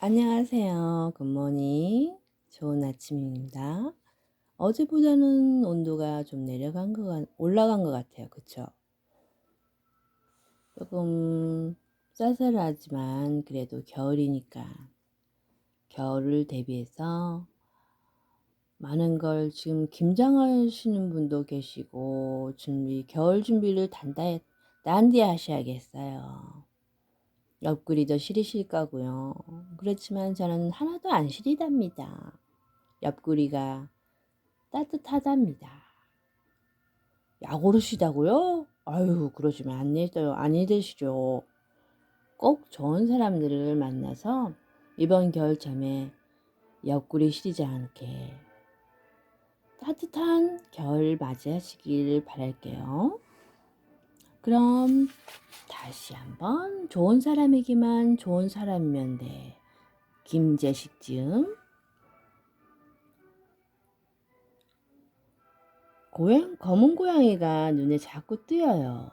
안녕하세요. 굿모닝. 좋은 아침입니다. 어제보다는 온도가 좀 내려간 것 같, 올라간 것 같아요. 그쵸? 조금 쌀쌀하지만 그래도 겨울이니까 겨울을 대비해서 많은 걸 지금 김장하시는 분도 계시고 준비 겨울 준비를 단단히 단디 하셔야겠어요. 옆구리도 시리실 거고요. 그렇지만 저는 하나도 안 시리답니다. 옆구리가 따뜻하답니다. 약 오르시다고요? 아유, 그러시면 안 되죠. 아니 되시죠. 꼭 좋은 사람들을 만나서 이번 겨울잠에 옆구리 시리지 않게 따뜻한 겨울 맞이하시길 바랄게요. 그럼 다시 한번 좋은 사람에게만 좋은 사람이면 돼. 김재식 즈음 고양 검은 고양이가 눈에 자꾸 띄어요.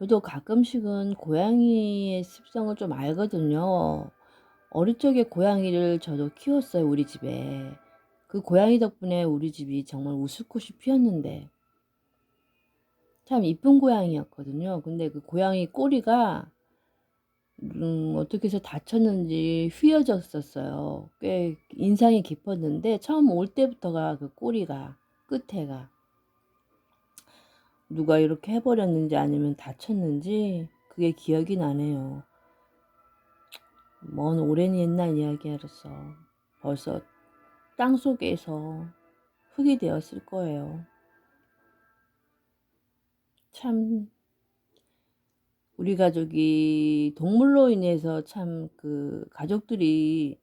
저도 가끔씩은 고양이의 습성을 좀 알거든요. 어릴 적에 고양이를 저도 키웠어요, 우리 집에. 그 고양이 덕분에 우리 집이 정말 웃을꽃이 피었는데 참 이쁜 고양이였거든요. 근데 그 고양이 꼬리가 음, 어떻게 해서 다쳤는지 휘어졌었어요. 꽤 인상이 깊었는데 처음 올 때부터가 그 꼬리가 끝에가 누가 이렇게 해버렸는지 아니면 다쳤는지 그게 기억이 나네요. 먼 오랜 옛날 이야기라서 벌써 땅 속에서 흙이 되었을 거예요. 참 우리 가족이 동물로 인해서 참 그 가족들이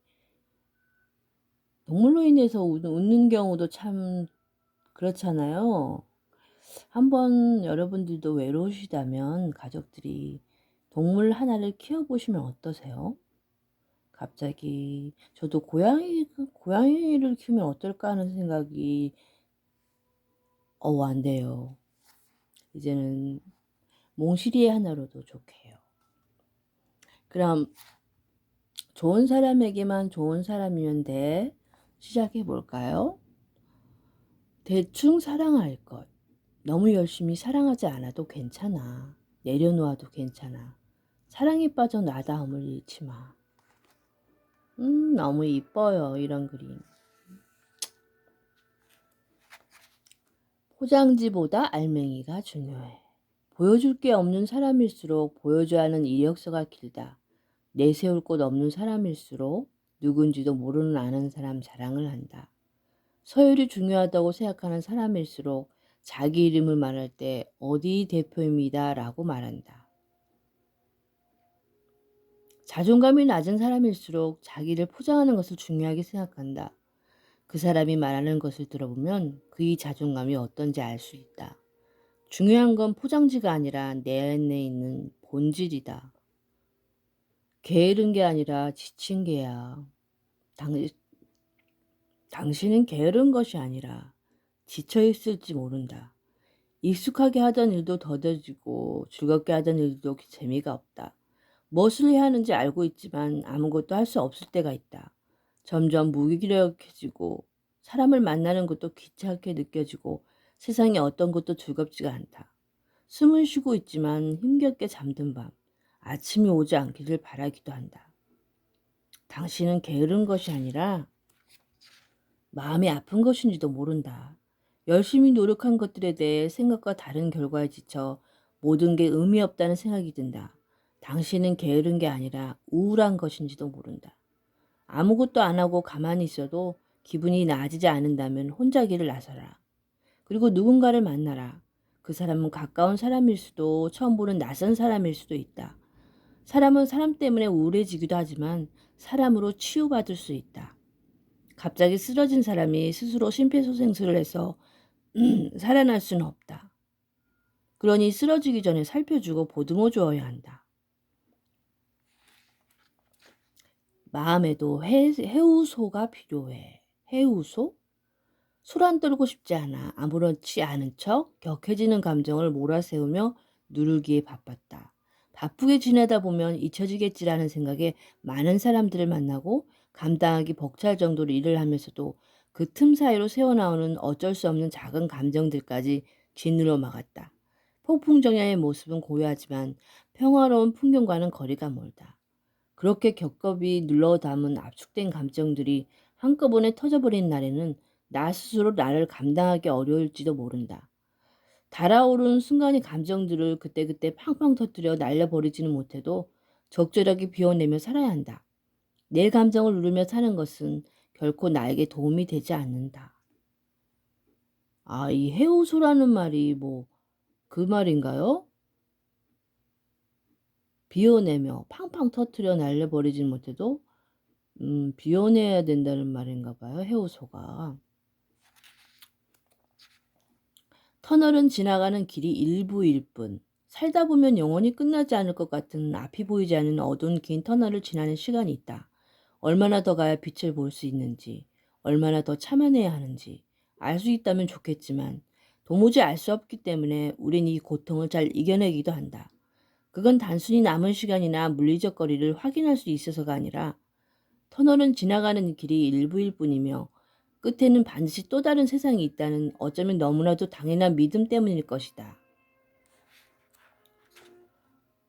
동물로 인해서 웃는 경우도 참 그렇잖아요. 한번 여러분들도 외로우시다면 가족들이 동물 하나를 키워보시면 어떠세요? 갑자기 저도 고양이 고양이를 키우면 어떨까 하는 생각이 어 안 돼요. 이제는 몽실이의 하나로도 좋게요. 그럼 좋은 사람에게만 좋은 사람이면 돼. 시작해 볼까요? 대충 사랑할 것. 너무 열심히 사랑하지 않아도 괜찮아. 내려놓아도 괜찮아. 사랑에 빠져 나다움을 잃지 마. 음, 너무 이뻐요. 이런 그림. 포장지보다 알맹이가 중요해. 보여줄 게 없는 사람일수록 보여줘야 하는 이력서가 길다. 내세울 곳 없는 사람일수록 누군지도 모르는 아는 사람 자랑을 한다. 서열이 중요하다고 생각하는 사람일수록 자기 이름을 말할 때 어디 대표입니다 라고 말한다. 자존감이 낮은 사람일수록 자기를 포장하는 것을 중요하게 생각한다. 그 사람이 말하는 것을 들어보면 그의 자존감이 어떤지 알 수 있다. 중요한 건 포장지가 아니라 내 안에 있는 본질이다. 게으른 게 아니라 지친 게야. 당, 당신은 게으른 것이 아니라 지쳐 있을지 모른다. 익숙하게 하던 일도 더뎌지고 즐겁게 하던 일도 재미가 없다. 무엇을 해야 하는지 알고 있지만 아무것도 할 수 없을 때가 있다. 점점 무기력해지고 사람을 만나는 것도 귀찮게 느껴지고 세상에 어떤 것도 즐겁지가 않다. 숨을 쉬고 있지만 힘겹게 잠든 밤 아침이 오지 않기를 바라기도 한다. 당신은 게으른 것이 아니라 마음이 아픈 것인지도 모른다. 열심히 노력한 것들에 대해 생각과 다른 결과에 지쳐 모든 게 의미 없다는 생각이 든다. 당신은 게으른 게 아니라 우울한 것인지도 모른다. 아무것도 안 하고 가만히 있어도 기분이 나아지지 않는다면 혼자 길을 나서라. 그리고 누군가를 만나라. 그 사람은 가까운 사람일 수도 처음 보는 낯선 사람일 수도 있다. 사람은 사람 때문에 우울해지기도 하지만 사람으로 치유받을 수 있다. 갑자기 쓰러진 사람이 스스로 심폐소생술을 해서 살아날 수는 없다. 그러니 쓰러지기 전에 살펴주고 보듬어 주어야 한다. 마음에도 해, 해우소가 필요해. 해우소? 술 안 떨고 싶지 않아. 아무렇지 않은 척 격해지는 감정을 몰아세우며 누르기에 바빴다. 바쁘게 지내다 보면 잊혀지겠지라는 생각에 많은 사람들을 만나고 감당하기 벅찰 정도로 일을 하면서도 그 틈 사이로 새어나오는 어쩔 수 없는 작은 감정들까지 짓눌러 막았다. 폭풍정야의 모습은 고요하지만 평화로운 풍경과는 거리가 멀다. 그렇게 겹겹이 눌러 담은 압축된 감정들이 한꺼번에 터져버린 날에는 나 스스로 나를 감당하기 어려울지도 모른다. 달아오르는 순간의 감정들을 그때그때 팡팡 터뜨려 날려버리지는 못해도 적절하게 비워내며 살아야 한다. 내 감정을 누르며 사는 것은 결코 나에게 도움이 되지 않는다. 아, 이 해우소라는 말이 뭐 그 말인가요? 비워내며 팡팡 터뜨려 날려버리진 못해도 음, 비워내야 된다는 말인가 봐요. 해우소가. 터널은 지나가는 길이 일부일 뿐. 살다 보면 영원히 끝나지 않을 것 같은 앞이 보이지 않는 어두운 긴 터널을 지나는 시간이 있다. 얼마나 더 가야 빛을 볼 수 있는지, 얼마나 더 참아내야 하는지 알 수 있다면 좋겠지만 도무지 알 수 없기 때문에 우린 이 고통을 잘 이겨내기도 한다. 그건 단순히 남은 시간이나 물리적 거리를 확인할 수 있어서가 아니라 터널은 지나가는 길이 일부일 뿐이며 끝에는 반드시 또 다른 세상이 있다는 어쩌면 너무나도 당연한 믿음 때문일 것이다.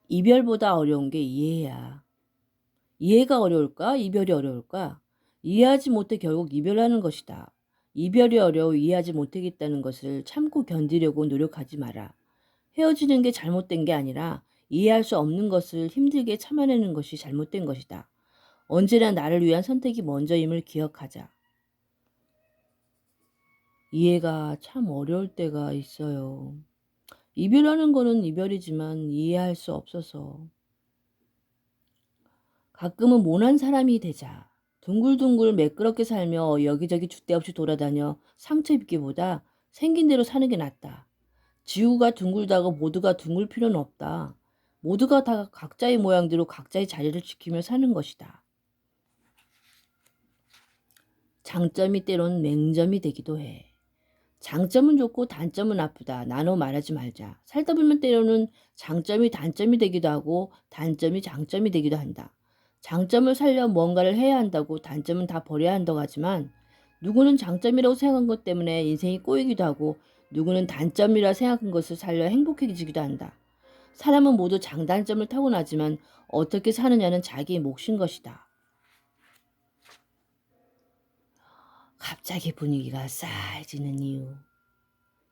이별보다 어려운 게 이해야. 이해가 어려울까? 이별이 어려울까? 이해하지 못해 결국 이별하는 것이다. 이별이 어려워 이해하지 못하겠다는 것을 참고 견디려고 노력하지 마라. 헤어지는 게 잘못된 게 아니라 이해할 수 없는 것을 힘들게 참아내는 것이 잘못된 것이다. 언제나 나를 위한 선택이 먼저임을 기억하자. 이해가 참 어려울 때가 있어요. 이별하는 거는 이별이지만 이해할 수 없어서. 가끔은 모난 사람이 되자. 둥글둥글 매끄럽게 살며 여기저기 줏대 없이 돌아다녀 상처 입기보다 생긴 대로 사는 게 낫다. 지구가 둥글다고 모두가 둥글 필요는 없다. 모두가 다 각자의 모양대로 각자의 자리를 지키며 사는 것이다. 장점이 때론 맹점이 되기도 해. 장점은 좋고 단점은 아프다. 나눠 말하지 말자. 살다 보면 때로는 장점이 단점이 되기도 하고 단점이 장점이 되기도 한다. 장점을 살려 뭔가를 해야 한다고 단점은 다 버려야 한다고 하지만 누구는 장점이라고 생각한 것 때문에 인생이 꼬이기도 하고 누구는 단점이라 생각한 것을 살려 행복해지기도 한다. 사람은 모두 장단점을 타고나지만 어떻게 사느냐는 자기의 몫인 것이다. 갑자기 분위기가 싸해지는 이유.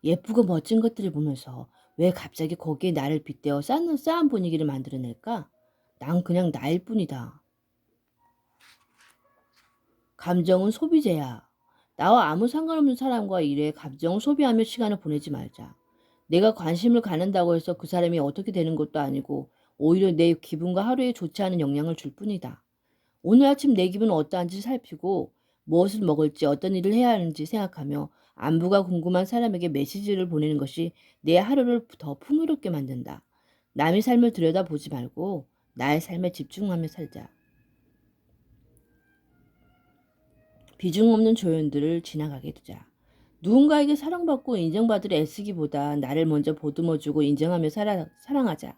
예쁘고 멋진 것들을 보면서 왜 갑자기 거기에 나를 빗대어 쌓는 싸한 분위기를 만들어낼까? 난 그냥 나일 뿐이다. 감정은 소비재야. 나와 아무 상관없는 사람과 일에 감정을 소비하며 시간을 보내지 말자. 내가 관심을 갖는다고 해서 그 사람이 어떻게 되는 것도 아니고 오히려 내 기분과 하루에 좋지 않은 영향을 줄 뿐이다. 오늘 아침 내 기분은 어떠한지 살피고 무엇을 먹을지 어떤 일을 해야 하는지 생각하며 안부가 궁금한 사람에게 메시지를 보내는 것이 내 하루를 더 풍요롭게 만든다. 남의 삶을 들여다보지 말고 나의 삶에 집중하며 살자. 비중 없는 조연들을 지나가게 두자. 누군가에게 사랑받고 인정받으려 애쓰기보다 나를 먼저 보듬어주고 인정하며 살아, 사랑하자.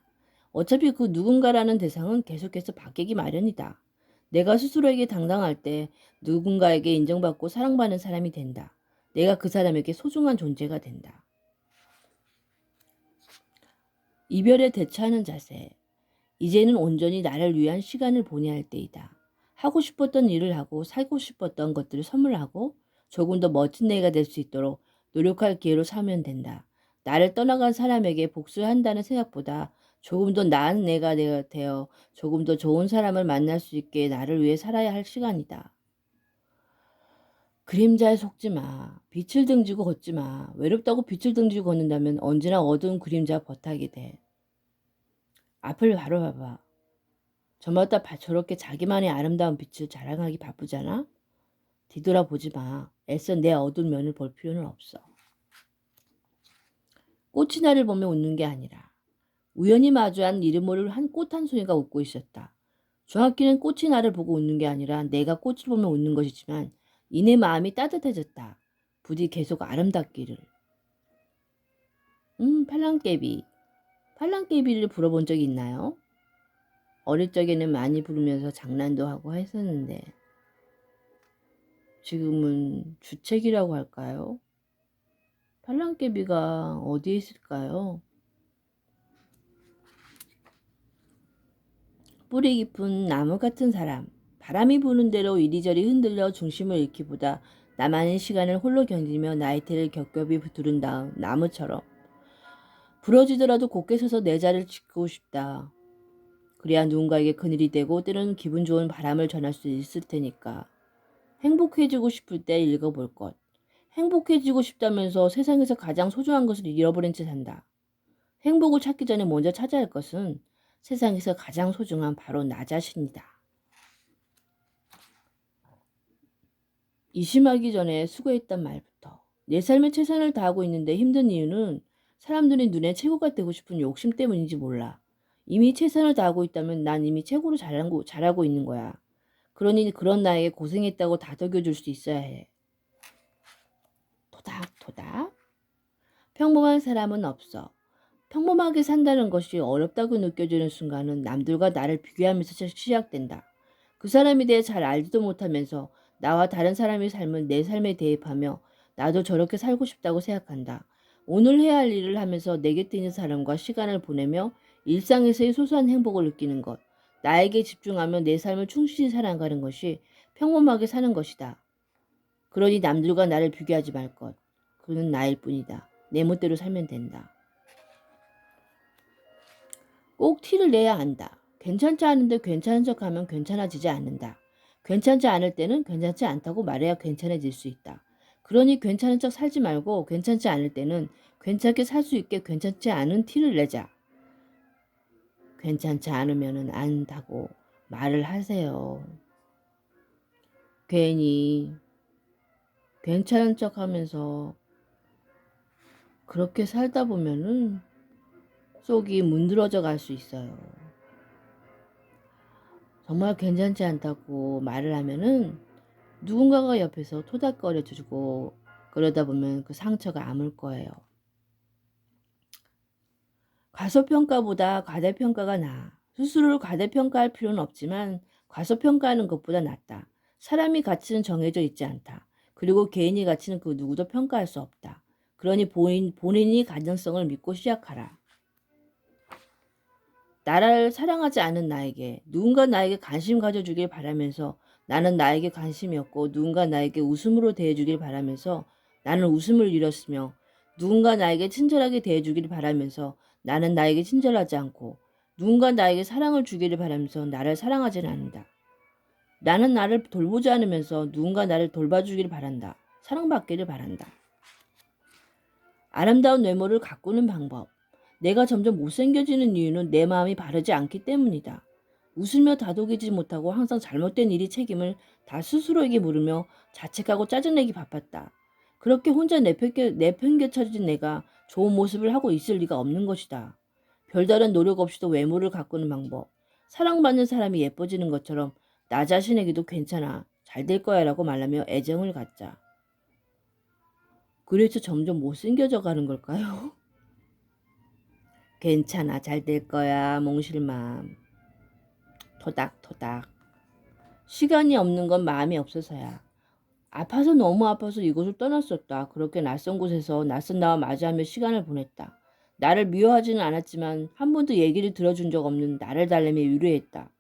어차피 그 누군가라는 대상은 계속해서 바뀌기 마련이다. 내가 스스로에게 당당할 때 누군가에게 인정받고 사랑받는 사람이 된다. 내가 그 사람에게 소중한 존재가 된다. 이별에 대처하는 자세. 이제는 온전히 나를 위한 시간을 보내야 할 때이다. 하고 싶었던 일을 하고 살고 싶었던 것들을 선물하고 조금 더 멋진 내가 될 수 있도록 노력할 기회로 삼으면 된다. 나를 떠나간 사람에게 복수한다는 생각보다 조금 더 나은 내가 되어 조금 더 좋은 사람을 만날 수 있게 나를 위해 살아야 할 시간이다. 그림자에 속지 마. 빛을 등지고 걷지 마. 외롭다고 빛을 등지고 걷는다면 언제나 어두운 그림자 버타게 돼. 앞을 바로 봐봐. 저마다 저렇게 자기만의 아름다운 빛을 자랑하기 바쁘잖아? 뒤돌아보지 마. 애써 내 어두운 면을 볼 필요는 없어. 꽃이 나를 보며 웃는 게 아니라 우연히 마주한 이름 모를 한 꽃 한 송이가 웃고 있었다. 정확히는 꽃이 나를 보고 웃는 게 아니라 내가 꽃을 보며 웃는 것이지만 이내 마음이 따뜻해졌다. 부디 계속 아름답기를. 음, 팔랑깨비. 팔랑깨비를 불어본 적이 있나요? 어릴 적에는 많이 부르면서 장난도 하고 했었는데 지금은 주책이라고 할까요? 팔랑개비가 어디에 있을까요? 뿌리 깊은 나무 같은 사람. 바람이 부는 대로 이리저리 흔들려 중심을 잃기보다 나만의 시간을 홀로 견디며 나이테를 겹겹이 두른 다음 나무처럼 부러지더라도 곧게 서서 내 자리를 지키고 싶다. 그래야 누군가에게 그늘이 되고 때로는 기분 좋은 바람을 전할 수 있을 테니까. 행복해지고 싶을 때 읽어볼 것. 행복해지고 싶다면서 세상에서 가장 소중한 것을 잃어버린 채 산다. 행복을 찾기 전에 먼저 찾아야 할 것은 세상에서 가장 소중한 바로 나 자신이다. 이심하기 전에 수고했단 말부터. 내 삶에 최선을 다하고 있는데 힘든 이유는 사람들이 눈에 최고가 되고 싶은 욕심 때문인지 몰라. 이미 최선을 다하고 있다면 난 이미 최고로 잘하고, 잘하고 있는 거야. 그러니 그런 나에게 고생했다고 다독여줄 수 있어야 해. 토닥토닥. 평범한 사람은 없어. 평범하게 산다는 것이 어렵다고 느껴지는 순간은 남들과 나를 비교하면서 시작된다. 그 사람에 대해 잘 알지도 못하면서 나와 다른 사람의 삶을 내 삶에 대입하며 나도 저렇게 살고 싶다고 생각한다. 오늘 해야 할 일을 하면서 내 곁에 있는 사람과 시간을 보내며 일상에서의 소소한 행복을 느끼는 것. 나에게 집중하며 내 삶을 충실히 살아가는 것이 평범하게 사는 것이다. 그러니 남들과 나를 비교하지 말 것. 그는 나일 뿐이다. 내 멋대로 살면 된다. 꼭 티를 내야 한다. 괜찮지 않은데 괜찮은 척 하면 괜찮아지지 않는다. 괜찮지 않을 때는 괜찮지 않다고 말해야 괜찮아질 수 있다. 그러니 괜찮은 척 살지 말고 괜찮지 않을 때는 괜찮게 살 수 있게 괜찮지 않은 티를 내자. 괜찮지 않으면은 안다고 말을 하세요. 괜히 괜찮은 척 하면서 그렇게 살다 보면은 속이 문드러져 갈 수 있어요. 정말 괜찮지 않다고 말을 하면은 누군가가 옆에서 토닥거려 주고 그러다 보면 그 상처가 아물 거예요. 과소평가보다 과대평가가 나아. 스스로를 과대평가할 필요는 없지만 과소평가하는 것보다 낫다. 사람이 가치는 정해져 있지 않다. 그리고 개인의 가치는 그 누구도 평가할 수 없다. 그러니 본인, 본인이 가능성을 믿고 시작하라. 나를 사랑하지 않은 나에게 누군가 나에게 관심 가져주길 바라면서 나는 나에게 관심이었고 누군가 나에게 웃음으로 대해주길 바라면서 나는 웃음을 잃었으며 누군가 나에게 친절하게 대해주길 바라면서 나는 나에게 친절하지 않고 누군가 나에게 사랑을 주기를 바라면서 나를 사랑하지는 않는다. 나는 나를 돌보지 않으면서 누군가 나를 돌봐주기를 바란다. 사랑받기를 바란다. 아름다운 외모를 가꾸는 방법. 내가 점점 못생겨지는 이유는 내 마음이 바르지 않기 때문이다. 웃으며 다독이지 못하고 항상 잘못된 일이 책임을 다 스스로에게 물으며 자책하고 짜증내기 바빴다. 그렇게 혼자 내팽개, 내팽개쳐진 내가 좋은 모습을 하고 있을 리가 없는 것이다. 별다른 노력 없이도 외모를 가꾸는 방법. 사랑받는 사람이 예뻐지는 것처럼 나 자신에게도 괜찮아. 잘 될 거야 라고 말하며 애정을 갖자. 그래서 점점 못생겨져 가는 걸까요? 괜찮아. 잘 될 거야. 몽실맘. 토닥토닥. 시간이 없는 건 마음이 없어서야. 아파서 너무 아파서 이곳을 떠났었다. 그렇게 낯선 곳에서 낯선 나와 맞이하며 시간을 보냈다. 나를 미워하지는 않았지만 한 번도 얘기를 들어준 적 없는 나를 달래며 위로했다.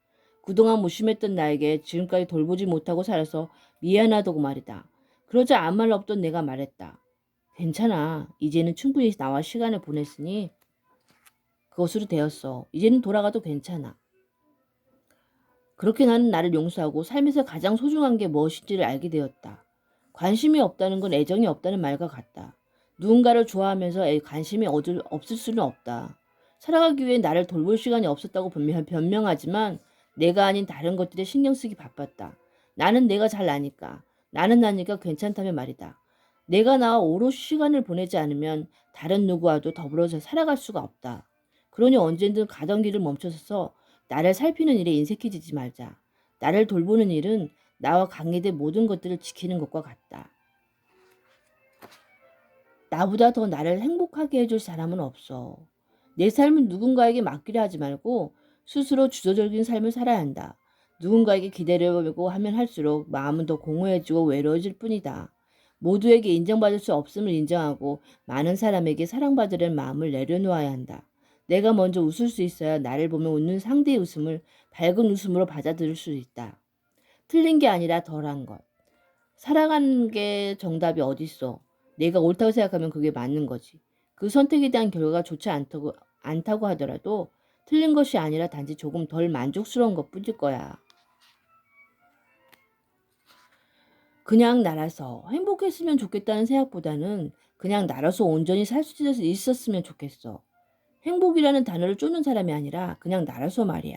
그동안 무심했던 나에게 지금까지 돌보지 못하고 살아서 미안하다고 말이다. 그러자 아무 말 없던 내가 말했다. 괜찮아. 이제는 충분히 나와 시간을 보냈으니 그것으로 되었어. 이제는 돌아가도 괜찮아. 그렇게 나는 나를 용서하고 삶에서 가장 소중한 게 무엇인지를 알게 되었다. 관심이 없다는 건 애정이 없다는 말과 같다. 누군가를 좋아하면서 관심이 없을 수는 없다. 살아가기 위해 나를 돌볼 시간이 없었다고 변명하지만 내가 아닌 다른 것들에 신경 쓰기 바빴다. 나는 내가 잘 나니까. 나는 나니까 괜찮다면 말이다. 내가 나와 오롯이 시간을 보내지 않으면 다른 누구와도 더불어서 살아갈 수가 없다. 그러니 언제든 가던 길을 멈춰서서 나를 살피는 일에 인색해지지 말자. 나를 돌보는 일은 나와 관계된 모든 것들을 지키는 것과 같다. 나보다 더 나를 행복하게 해줄 사람은 없어. 내 삶은 누군가에게 맡기려 하지 말고 스스로 주도적인 삶을 살아야 한다. 누군가에게 기대려고 하면 할수록 마음은 더 공허해지고 외로워질 뿐이다. 모두에게 인정받을 수 없음을 인정하고 많은 사람에게 사랑받으려는 마음을 내려놓아야 한다. 내가 먼저 웃을 수 있어야 나를 보며 웃는 상대의 웃음을 밝은 웃음으로 받아들일 수 있다. 틀린 게 아니라 덜한 것. 살아가는 게 정답이 어딨어. 내가 옳다고 생각하면 그게 맞는 거지. 그 선택에 대한 결과가 좋지 않다고, 않다고 하더라도 틀린 것이 아니라 단지 조금 덜 만족스러운 것 뿐일 거야. 그냥 날아서 행복했으면 좋겠다는 생각보다는 그냥 날아서 온전히 살 수 있었으면 좋겠어. 행복이라는 단어를 쫓는 사람이 아니라 그냥 날아서 말이야.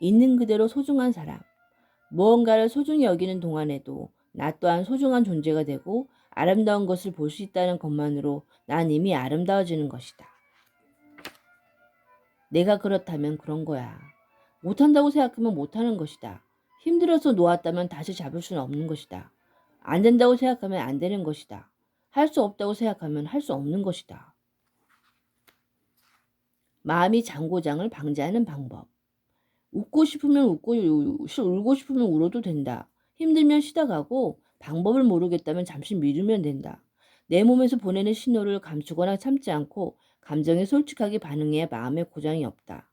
있는 그대로 소중한 사람. 무언가를 소중히 여기는 동안에도 나 또한 소중한 존재가 되고 아름다운 것을 볼 수 있다는 것만으로 난 이미 아름다워지는 것이다. 내가 그렇다면 그런 거야. 못한다고 생각하면 못하는 것이다. 힘들어서 놓았다면 다시 잡을 수는 없는 것이다. 안 된다고 생각하면 안 되는 것이다. 할 수 없다고 생각하면 할 수 없는 것이다. 마음이 장고장을 방지하는 방법. 웃고 싶으면 웃고 울고 싶으면 울어도 된다. 힘들면 쉬다 가고 방법을 모르겠다면 잠시 미루면 된다. 내 몸에서 보내는 신호를 감추거나 참지 않고 감정에 솔직하게 반응해야 마음의 고장이 없다.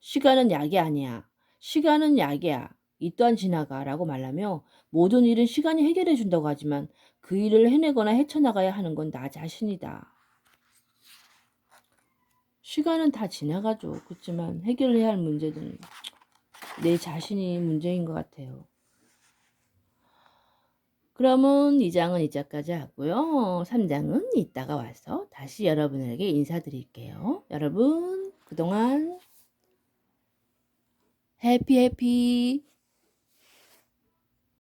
시간은 약이 아니야. 시간은 약이야. 이 또한 지나가 라고 말하며 모든 일은 시간이 해결해 준다고 하지만 그 일을 해내거나 헤쳐나가야 하는 건 나 자신이다. 시간은 다 지나가죠. 그렇지만 해결해야 할 문제들은 내 자신이 문제인 것 같아요. 그러면 2장은 이자까지 하고요. 3장은 이따가 와서 다시 여러분에게 인사드릴게요. 여러분, 그동안 해피 해피